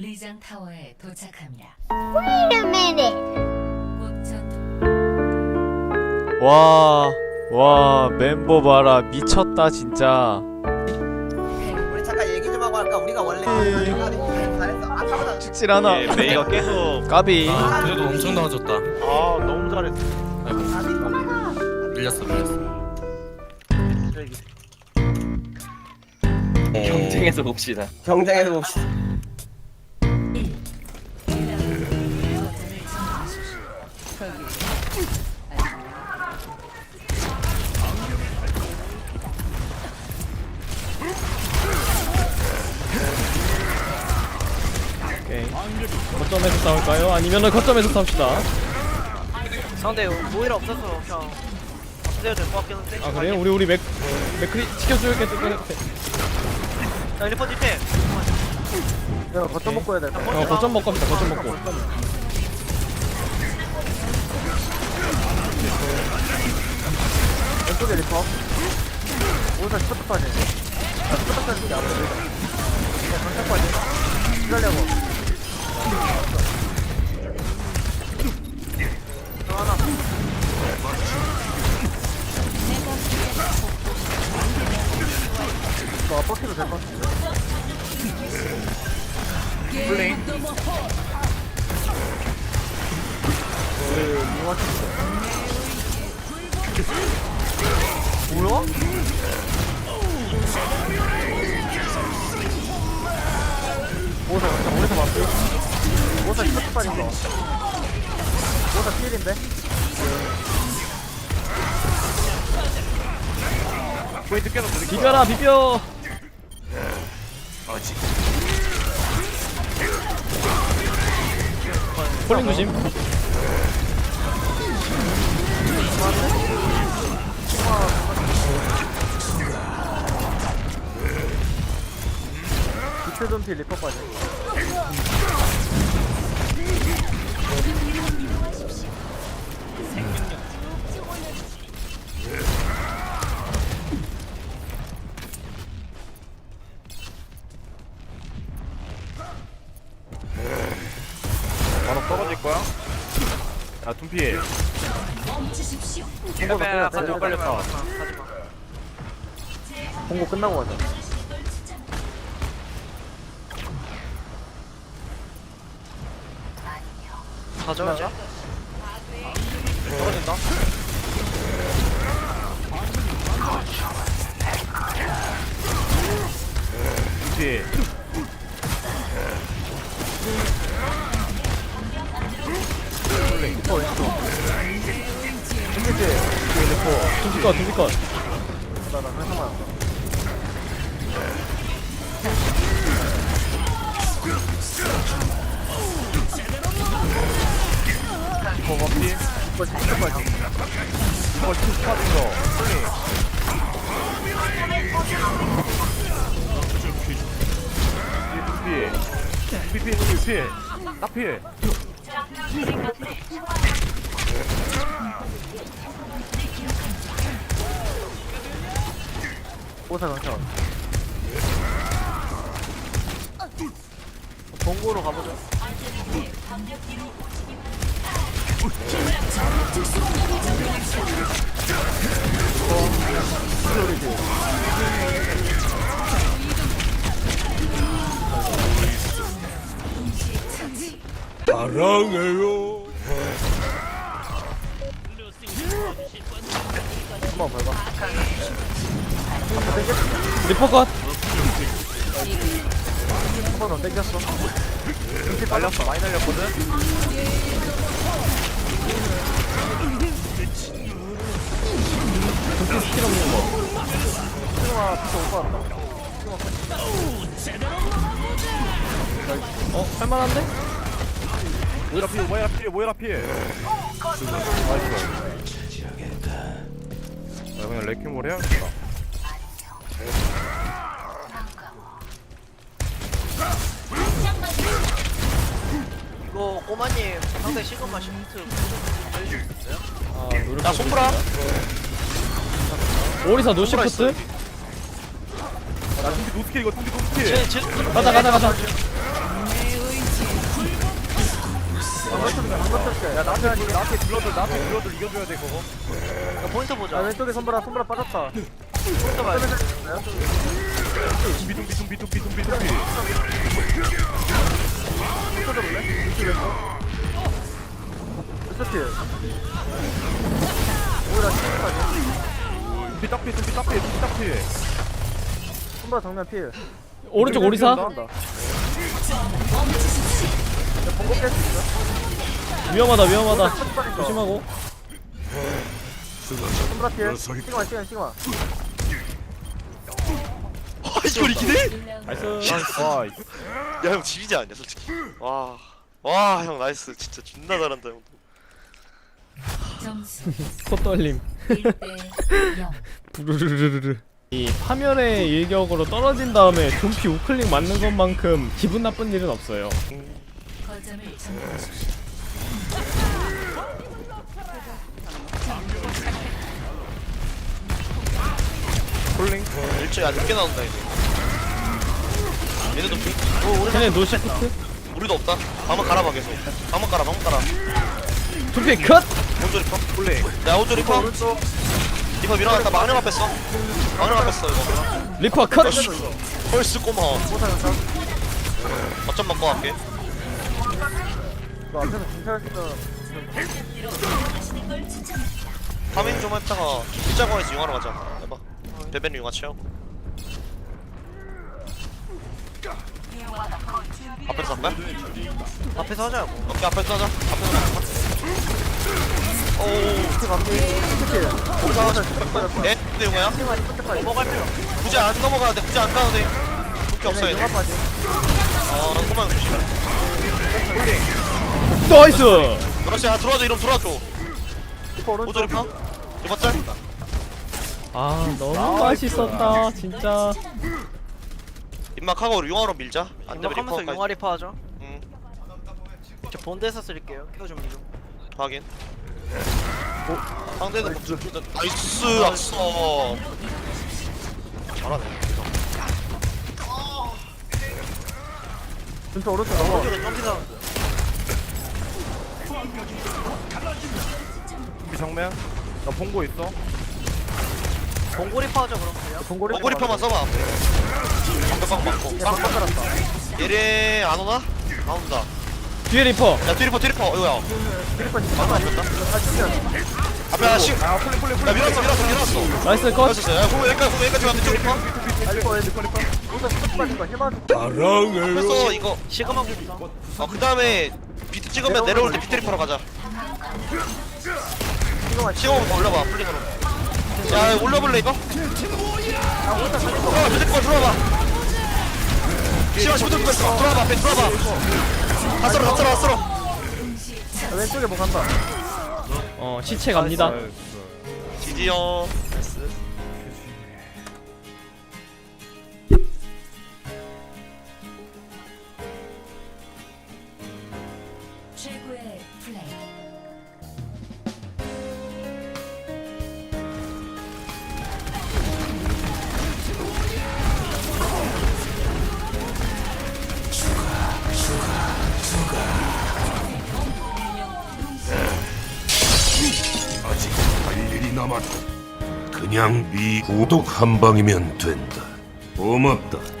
리장 타워에 도착합니다. Wait a minute. 꽃 전투 와, 와, 멤버 봐라. 미쳤다, 진짜. 우리 잠깐 얘기 좀 하고 할까? 우리가 원래 잘했어. 아까보다 죽질 않아. 예, 메이가 계속 까비. 아, 그래도 엄청 나아졌다. 아 너무 잘했어. 밀렸어, 밀렸어. 경쟁에서 봅시다. 경쟁에서 봅시다. 오케이. 거점에서 싸울까요? 아니면은 거점에서 싸웁시다. 상대 모이라 없어서 그냥 없애야 될 것 같긴 한데 아, 그래요? 우리, 우리 맥, 맥크리 지켜줄게. 자 리퍼 뒤태 내가 거쳐 먹고 해야 될 거. 어, 거점 먹고 합니다. 거점 먹고. 왼쪽에 리퍼. 오사 스포트까지. 스포트까지 이제 앞으로. 이제 강착까지. 기다려고. 너 버티도 될것 같은데. 블링. 뭐야? 오사 진짜 오래서 봤어 오사 이렇게 빠진 거 오사 필인데? 포인트 계속 드릴게요. 비벼라, 비벼. 폴링 조심. 비트 좀필 리퍼 빠져 야 둠피. 홍보 빼라 끝났다. 가지마 걸렸다. 가지 마 홍보 끝나고 가자. 가져오지 떨어진다. 리 컷, 둠피 컷. 나나 회사 맞았어 이거 원피. 이거 진짜 빠지 이거 빠진 거. 플링. 뒤에 둠피. 둠피 필. 둠피 필. 오사 강착 본고로 가보자. 한번 밟아 리퍼 컷. 한번더 땡겼어 날렸어. 많이 날렸거든. 둠피 스킬 없는 거. 승아 비트 올것 같다 어, 할만한데? 모이라 필. 모이라 필. 모이라 필. 나이스. 야 그냥 레킹볼 해야겠다. 이거 꼬마님 상대 시그마 시프트 있어요? 아, 노력. 나 손브라. 오리사 노시프트? 나 둠피 노스킬 이거 둠피 노스킬. 제, 제, 가자, 가자, 가자. 제, 야 나한테 나한테 불러도 나한테 불러도 이겨줘야 돼 그거 야, 포인트 보자. 야 왼쪽에 손보라 손보라 빠졌다 포인트 봐야 돼. 둥비 둥비 둥비 둥비 둥비 둥비 왼쪽 뒤에 오히려 시간까지 둥비 딱피 둥비 딱피 둥비 딱피 손보라 정면 필 오른쪽 오리사 나온다 야 번거 깰수 있어? 위험하다 위험하다 조심하고 손보라 필 시그마 시그마 시그마 아 이걸 이기네? 나이스. 와야형 지리지 않냐 솔직히. 와와 형 나이스. 진짜 존나 잘한다 형 점수 콧떨림. 1대 0. 부르르르르 이 파멸의 일격으로 떨어진 다음에 좀비 우클릭 맞는 것만큼 기분 나쁜 일은 없어요. 거점을 점령하십시오. 콜링 일주일 야 늦게 나온다 이제 얘네도 비 쟤네 노시프트 우리도 없다. 방만 깔아봐 계속. 방만 깔아 방만 깔아. 좀비 컷! 호조 리퍼 콜링 야 호조 리퍼 리퍼 밀어놨다. 망령 앞했어 망령 앞했어 이거. 리퍼 컷! 어씨. 헐스 꼬마. 어쩜 맞고 갈게. 너 앞에서 있어. 파밍 좀 했다가 일자공에서 융화로 가자. 해봐. 베베는 융화 채워 앞에서 할까? 앞에서 하자고. 오케이 앞에서 하자 앞에서 하자 오우 이렇게 가면 이렇게 애 근데 융화야? 넘어갈 필요. 굳이 안 넘어가도 돼 굳이 안 가도 돼 그렇게 없어 얘네 영화까지 어 그만 조심해 나이스! 그렇지 야 들어와줘 이러면 들어와줘 리퍼 오조 오른쪽 리퍼 리퍼 짤아 너무 맛있었다 진짜 입막하고 융화로 밀자. 안 되면 리퍼까지. 용아리파 하죠. 응. 저 본드에서 쓸게요. 켜준비 좀. 확인. 상대는 뭐 좀- 좀- 나이스 악서. 잘하네. 왼쪽 오른쪽 넘어 점피 사운드. 둥비 정면. 나 본거 있어 봉고리파 하자 그럼 그냥. 동고리 어그리퍼만 써봐 방벽방 맞고 빵 깔았다. 얘네 안 오나? 안 온다. 뒤에 리퍼. 야 뒤리퍼 뒤리퍼. 이거야. 리퍼 지금 방금 안 다시 치면 앞에 하나씩. 아 콜링 콜링 야 콜링 밀었어 밀었어 밀었어. 나이스 컷! 밀었어 야 그거 여기까지 그거 여기까지 왔는데 아 리퍼? 리퍼 리퍼 오른쪽 스톱 빠진 거 힐만 그래서 이거. 시그마. 어그 다음에 비트 찍으면 내려올 때 비트 리퍼로 가자. 시그마 올려봐 플링으로 야 올려볼래 이거? 들어와 비트리퍼 들어와봐. 시험 10분 정도 있어 들어와봐 앞에 들어와봐. 다 쓸어 다 쓸어 다 쓸어. 왼쪽에 뭐 간다. 어 시체 갑니다. 지지요 그냥 네 구독 한 방이면 된다. 고맙다.